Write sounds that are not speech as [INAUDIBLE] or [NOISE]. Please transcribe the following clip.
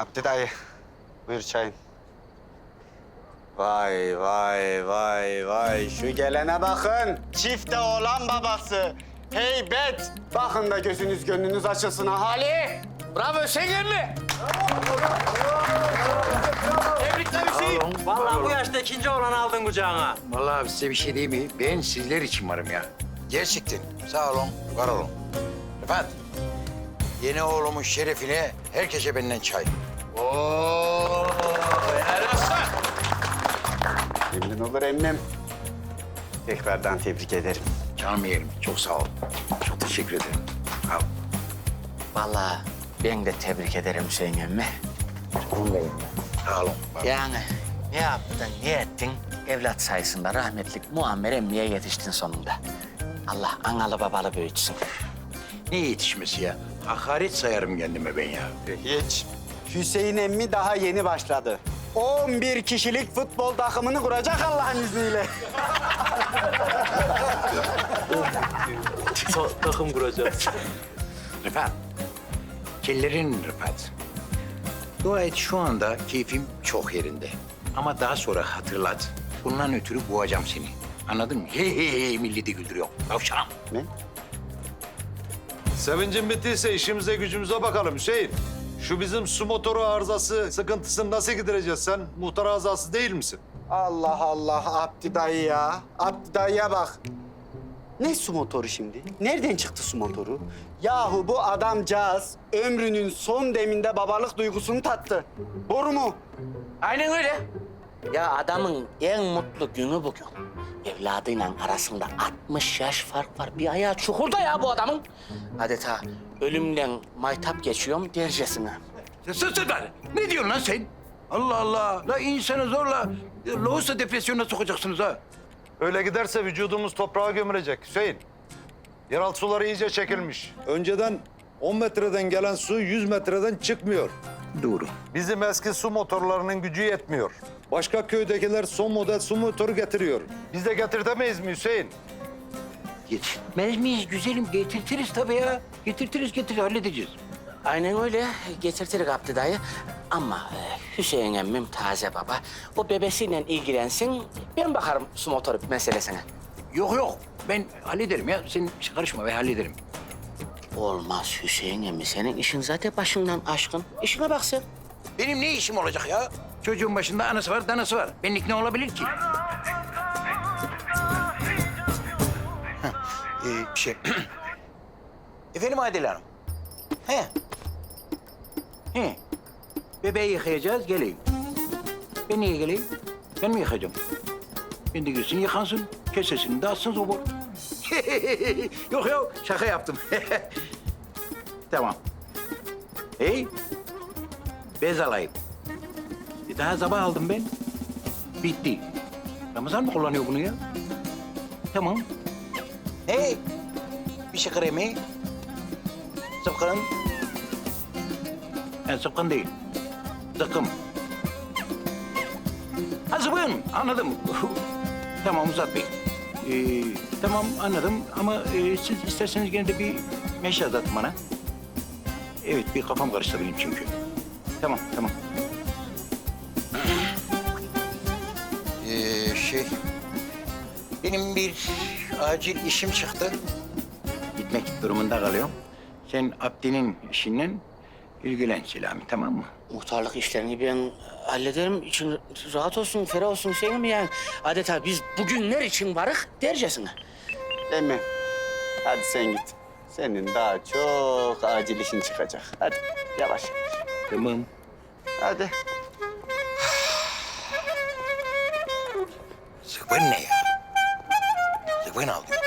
Abdi dayı. Buyur çayın. Vay vay vay vay şu gelene bakın. Çifte oğlan babası. Heybet. Bakın da gözünüz gönlünüz açılsın ahali. Bravo mi? Tebrikler Hüseyin. Vallahi bu yaşta ikinci olanı aldın kucağına. Vallahi size bir şey diyeyim mi? Ben sizler için varım ya. Gerçekten. Sağ olun, var olun. Rıfat, yeni oğlumun şerefine herkese benden çay. Oo, helal olsun. Memnun olur emmim. Tekrardan tebrik ederim. Canım yeğenim, çok sağ ol. Çok teşekkür ederim. Al. Vallahi ben de tebrik ederim Hüseyin emmi. Sağ olun. Yani ne yaptın, ne ettin? Evlat sayısında rahmetlik Muammer emmiye yetiştin sonunda. Allah analı babalı büyütsün. Ne yetişmesi ya? Hakaret sayarım kendime ben ya. Hiç. Hüseyin emmi daha yeni başladı. 11 kişilik futbol takımını kuracak Allah'ın izniyle. [LAUGHS] takım kuracağız. Rıfat, kellerin Rıfat. Dua et şu anda keyfim çok yerinde. Ama daha sonra hatırlat. Bundan ötürü boğacağım seni. Anladın mı? Hey hey hey milleti güldürüyor. Tavşanım. Ne? Sevincin bittiyse işimize gücümüze bakalım Hüseyin. Şu bizim su motoru arızası sıkıntısını nasıl gidereceğiz sen? Muhtar arızası değil misin? Allah Allah Abdi dayı ya. Abdi dayıya bak. Ne su motoru şimdi? Nereden çıktı su motoru? Yahu bu adamcağız ömrünün son deminde babalık duygusunu tattı. Doğru mu? Aynen öyle. Ya adamın en mutlu günü bugün. Evladıyla arasında 60 yaş fark var. Bir ayağı çukurda ya bu adamın. Adeta ölümle maytap geçiyorum dercesine. Sus sus lan. Ne diyorsun lan sen? Allah Allah. La insanı zorla lohusa depresyonuna sokacaksınız ha. Öyle giderse vücudumuz toprağa gömülecek Hüseyin. Yeraltı suları iyice çekilmiş. Önceden 10 metreden gelen su 100 metreden çıkmıyor. Doğru. Bizim eski su motorlarının gücü yetmiyor. Başka köydekiler son model su motoru getiriyor. Biz de getirtemeyiz mi Hüseyin? Yetmez miyiz güzelim? Getirtiriz tabii ya. Getirtiriz getir halledeceğiz. Aynen öyle. Getirtirik Abdi dayı. Ama e, Hüseyin emmim taze baba. O bebesiyle ilgilensin. Ben bakarım su motoru meselesine. Yok yok. Ben hallederim ya. Sen karışma ben hallederim. Olmaz Hüseyin emmi. Senin işin zaten başından aşkın. İşine bak sen. Benim ne işim olacak ya? Çocuğun başında anası var, danası var. Benlik ne olabilir ki? [LAUGHS] Ee, şey... [CLEARS THROAT] Efendim Adile Hanım? He. He. Bebeği yıkayacağız, geleyim. Ben niye geleyim? Ben mi yıkayacağım? Ben de girsin yıkansın, kesesini de atsın sobor. Yok yok, şaka yaptım. [LAUGHS] tamam. Hey, bez alayım. Bir daha sabah aldım ben. Bitti. Ramazan mı kullanıyor bunu ya? Tamam. Hey, bir şey kremi. Sıpkın. Ha, sıpkın değil. Zıkkım. Ha zıbın, anladım. [LAUGHS] tamam uzatmayın. Ee, tamam anladım ama e, siz isterseniz gene de bir meşe atın bana. Evet, bir kafam karıştı benim çünkü. Tamam, tamam. Ee, şey... Benim bir acil işim çıktı. Gitmek durumunda kalıyorum. Sen Abdi'nin işinden ilgilen Selami, tamam mı? Muhtarlık işlerini ben hallederim. İçin rahat olsun, ferah olsun Hüseyin emmi yani. Adeta biz bugünler için varık dercesine. Emmi. Hadi sen git. Senin daha çok acil işin çıkacak. Hadi yavaş yavaş. Tamam. Hadi. Zıvın ne ya? Zıvın alıyor.